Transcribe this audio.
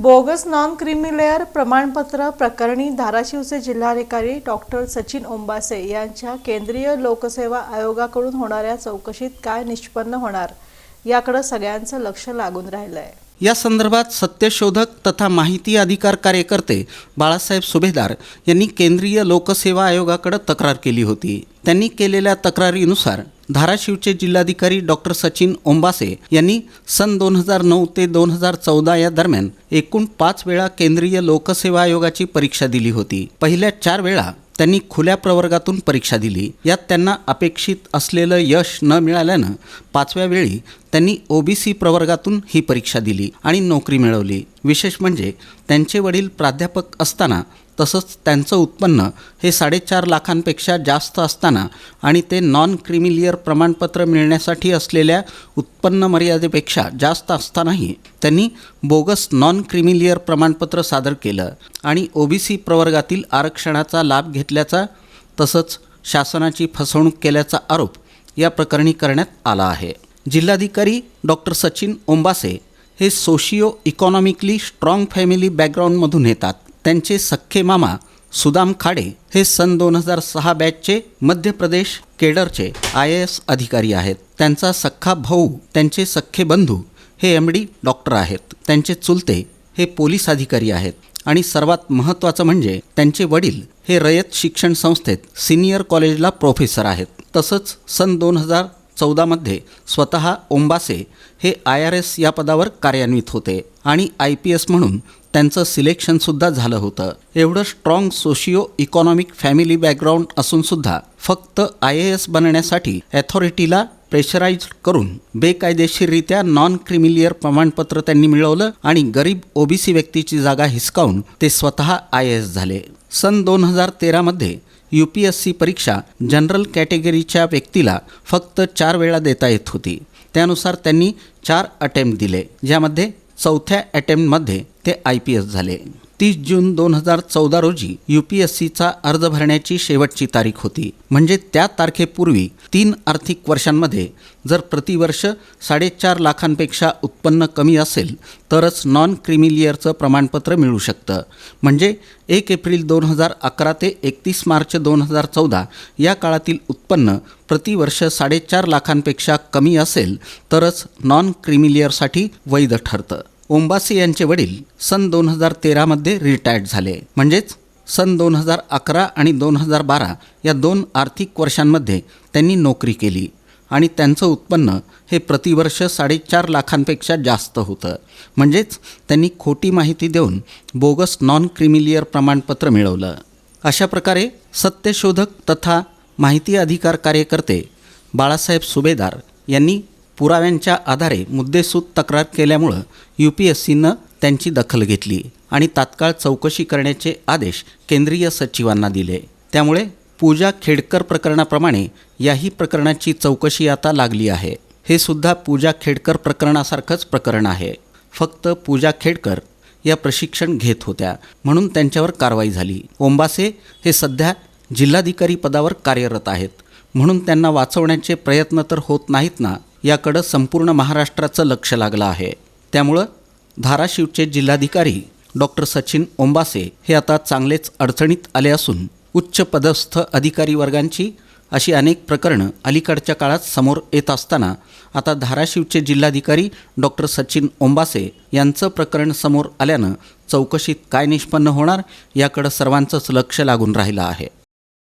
Bogus non creamy layer प्रमाणपत्र प्रकरणी धाराशिवचे जिल्हाधिकारी डॉक्टर सचिन ओंबासे यांच्या केंद्रीय लोकसेवा आयोगाकडून होणाऱ्या चौकशीत काय निष्पन्न होणार याकडे सगळ्यांचं लक्ष लागून राहिलंय. या संदर्भात सत्यशोधक तथा माहिती अधिकार कार्यकर्ते बाळासाहेब सुभेदार यांनी केंद्रीय लोकसेवा आयोगाकडे तक्रार केली होती. त्यांनी केलेल्या तक्रारीनुसार धाराशिवचे जिल्हाधिकारी डॉक्टर सचिन ओंबासे यांनी सन दोन हजार नऊ ते दोन हजार चौदा या दरम्यान एकूण पाच वेळा केंद्रीय लोकसेवा आयोगाची परीक्षा दिली होती. पहिल्या चार वेळा त्यांनी खुल्या प्रवर्गातून परीक्षा दिली. यात त्यांना अपेक्षित असलेलं यश न मिळाल्यानं पाचव्या वेळी त्यांनी ओबीसी प्रवर्गातून ही परीक्षा दिली आणि नोकरी मिळवली. विशेष म्हणजे त्यांचे वडील प्राध्यापक असताना तसंच त्यांचं उत्पन्न हे साडेचार लाखांपेक्षा जास्त असताना आणि ते नॉन क्रिमिलियर प्रमाणपत्र मिळण्यासाठी असलेल्या उत्पन्न मर्यादेपेक्षा जास्त असतानाही त्यांनी बोगस नॉन क्रिमिलियर प्रमाणपत्र सादर केलं आणि ओबीसी प्रवर्गातील आरक्षणाचा लाभ घेतल्याचा तसंच शासनाची फसवणूक केल्याचा आरोप या प्रकरणी करण्यात आला आहे. जिल्हाधिकारी डॉक्टर सचिन ओंबासे हे सोशिओ इकॉनॉमिकली स्ट्रॉंग फॅमिली बॅकग्राऊंडमधून येतात. त्यांचे सख्खे मामा सुदाम खाडे हे सन दोन हजार सहा बॅचचे Madhya Pradesh केडरचे I A S अधिकारी आहेत. त्यांचा सख्खा भाऊ त्यांचे सख्खे बंधू हे एम डी डॉक्टर आहेत. त्यांचे चुलते हे पोलीस अधिकारी आहेत. आणि सर्वात महत्त्वाचं म्हणजे त्यांचे वडील हे रयत शिक्षण संस्थेत सिनियर कॉलेजला प्रोफेसर आहेत. तसंच सन दोन हजार चौदामध्ये स्वतः ओंबासे हे आय आर एस या पदावर कार्यान्वित होते आणि आय पी एस म्हणून त्यांचं सिलेक्शनसुद्धा झालं होतं. एवढं strong socio economic family background असूनसुद्धा फक्त आय ए एस बनण्यासाठी ॲथॉरिटीला प्रेशराईज करून बेकायदेशीररित्या नॉन क्रिमिलियर प्रमाणपत्र त्यांनी मिळवलं आणि गरीब ओबीसी व्यक्तीची जागा हिसकावून ते स्वतः आय ए एस झाले. सन दोन हजार तेरामध्ये यू पी एस सी परीक्षा जनरल कॅटेगरीच्या व्यक्तीला फक्त चार वेळा देता येत होती. त्यानुसार त्यांनी चार अटेम्प्ट दिले ज्यामध्ये चौथ्या अटेम्प्टमध्ये ते आय पी एस झाले. तीस जून दोन हजार चौदा रोजी यू पी एस सीचा अर्ज भरण्याची शेवटची तारीख होती. म्हणजे त्या तारखेपूर्वी तीन आर्थिक वर्षांमध्ये जर प्रतिवर्ष साडेचार लाखांपेक्षा उत्पन्न कमी असेल तरच नॉन क्रिमिलियरचं प्रमाणपत्र मिळू शकतं. म्हणजे एक एप्रिल दोन हजार अकरा ते एकतीस मार्च दोन हजार चौदा या काळातील उत्पन्न प्रतिवर्ष साडेचार लाखांपेक्षा कमी असेल तरच नॉन क्रिमिलियरसाठी वैध ठरतं. ओंबासी यांचे वडील सन दोन हजार तेरामध्ये रिटायर्ड झाले. म्हणजेच सन दोन हजार अकरा आणि दोन हजार बारा या दोन आर्थिक वर्षांमध्ये त्यांनी नोकरी केली आणि त्यांचं उत्पन्न हे प्रतिवर्ष साडेचार लाखांपेक्षा जास्त होतं. म्हणजेच त्यांनी खोटी माहिती देऊन बोगस नॉन क्रिमिलियर प्रमाणपत्र मिळवलं. अशा प्रकारे सत्यशोधक तथा माहिती अधिकार कार्यकर्ते बाळासाहेब सुभेदार यांनी पुराव्यांच्या आधारे मुद्देसूद तक्रार केल्यामुळं यू पी एस सीनं त्यांची दखल घेतली आणि तात्काळ चौकशी करण्याचे आदेश केंद्रीय सचिवांना दिले. त्यामुळे पूजा खेडकर प्रकरणाप्रमाणे याही प्रकरणाची चौकशी आता लागली आहे. हे सुद्धा पूजा खेडकर प्रकरणासारखंच प्रकरण आहे. फक्त पूजा खेडकर या प्रशिक्षण घेत होत्या म्हणून त्यांच्यावर कारवाई झाली. ओंबासे हे सध्या जिल्हाधिकारी पदावर कार्यरत आहेत म्हणून त्यांना वाचवण्याचे प्रयत्न तर होत नाहीत ना याकडं संपूर्ण महाराष्ट्राचं लक्ष लागलं आहे. त्यामुळं धाराशिवचे जिल्हाधिकारी डॉक्टर सचिन ओंबासे हे आता चांगलेच अडचणीत आले असून उच्च पदस्थ अधिकारी वर्गांची अशी अनेक प्रकरणं अलीकडच्या काळात समोर येत असताना आता धाराशिवचे जिल्हाधिकारी डॉक्टर सचिन ओंबासे यांचं प्रकरण समोर आल्यानं चौकशीत काय निष्पन्न होणार याकडं सर्वांचंच लक्ष लागून राहिलं आहे.